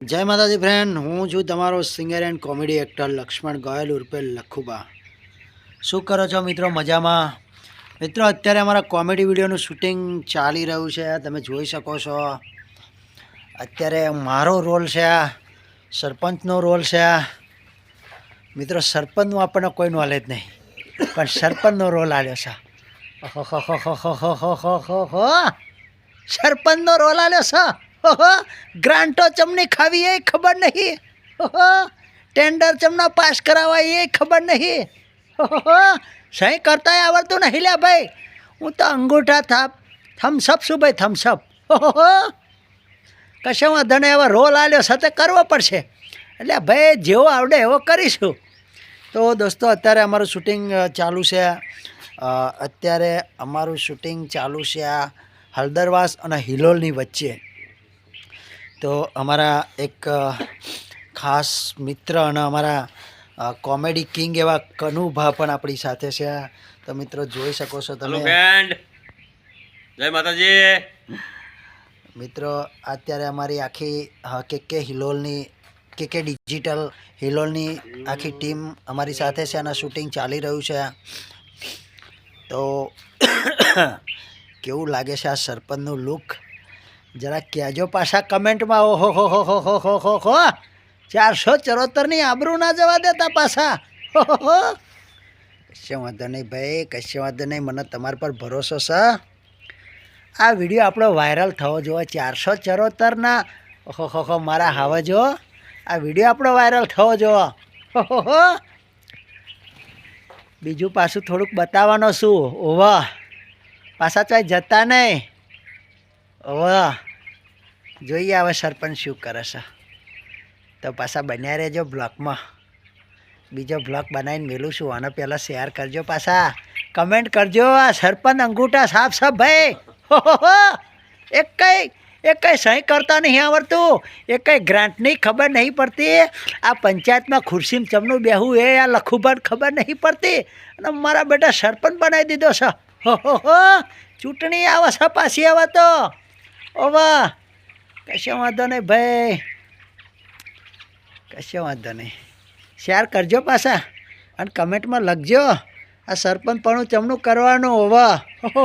જય માતાજી ફ્રેન્ડ હું છું તમારો singer and comedy actor Laxman Goyal ઉર્ફે લખુબા શું કરો છો મિત્રો મજામાં મિત્રો અત્યારે અમારા કોમેડી વિડીયોનું શૂટિંગ ચાલી રહ્યું છે તમે જોઈ શકો છો અત્યારે મારો રોલ છે સરપંચનો રોલ છે આ મિત્રો સરપંચનું આપણને કોઈ નોલેજ નહીં પણ સરપંચનો રોલ આવ્યો છે સરપંચનો રોલ આવ્યો છે ગ્રાન્ટો ચમની ખાવી એ ખબર નહીં. ટેન્ડર ચમના પાસ કરાવવા એ ખબર નહીં. સહી કરતા આવડતું નહીં લ્યા ભાઈ. હું તો અંગૂઠા થાપ થમ્સઅપ શું ભાઈ થમ્સઅપ ઓહો, કશો વાંધો નહીં, હવે રોલ આલ્યો સાથે કરવો પડશે. એટલે ભાઈ, જેવો આવડે એવો કરીશું. તો દોસ્તો, અત્યારે અમારું શૂટિંગ ચાલુ છે. અત્યારે અમારું શૂટિંગ ચાલુ છે આ હળદરવાસ અને હિલોલની વચ્ચે. તો અમારા એક ખાસ મિત્ર અને અમારા કોમેડી કિંગ એવા કનુભા પણ આપણી સાથે છે. તો મિત્રો જોઈ શકો છો તમે. જય માતાજી. મિત્રો અત્યારે અમારી આખી કે કે હિલોલની કે કે ડિજિટલ હિલોલની આખી ટીમ અમારી સાથે છે અને શૂટિંગ ચાલી રહ્યું છે. તો કેવું લાગે છે આ સરપંચનું લુક? જરા કહેજો પાછા કમેન્ટમાં, ઓહો, હો હો હો હો હો હો હો ચારસો ચરોતરની આબરૂ ના જવા દેતા પાછા. હો હો હો. વાંધો નહીં ભાઈ, કશે વાંધો નહીં, મને તમારા પર ભરોસો છે. આ વીડિયો આપણો વાયરલ થવો જોઈએ ચારસો ચરોતરના, ઓહો મારા હાવા જો. આ વીડિયો આપણો વાયરલ થવો જોઈએ હો બીજું પાછું થોડુંક બતાવવાનો શું ઓવા. પાછા ચાય જતા નહીં. ઓવા જોઈએ હવે સરપંચ શું કરે છે. તો પાછા બન્યા રહેજો બ્લોગમાં બીજો બ્લોગ બનાવીને મેલું છું, આને પહેલાં શેર કરજો પાછા. કમેન્ટ કરજો, આ સરપંચ અંગૂઠા સાફ સાફ ભાઈ. હો. એક કઈ એક કઈ સહી કરતા નહીં આવડતું એક કઈ ગ્રાન્ટની ખબર નહીં પડતી. આ પંચાયતમાં ખુરશીમાં ચમનું બેહું એ, આ લખુભાન ખબર નહીં પડતી. અને મારા બેટા સરપંચ બનાવી દીધો છે. હો ચૂંટણી આવે છે પાછી આવે તો. ઓ વાહ કશો વાંધો નહીં ભાઈ. કશો વાંધો નહીં. શેર કરજો પાછા અને કમેન્ટમાં લખજો આ સરપંચ પણ ચમનું કરવાનું હોવા હો.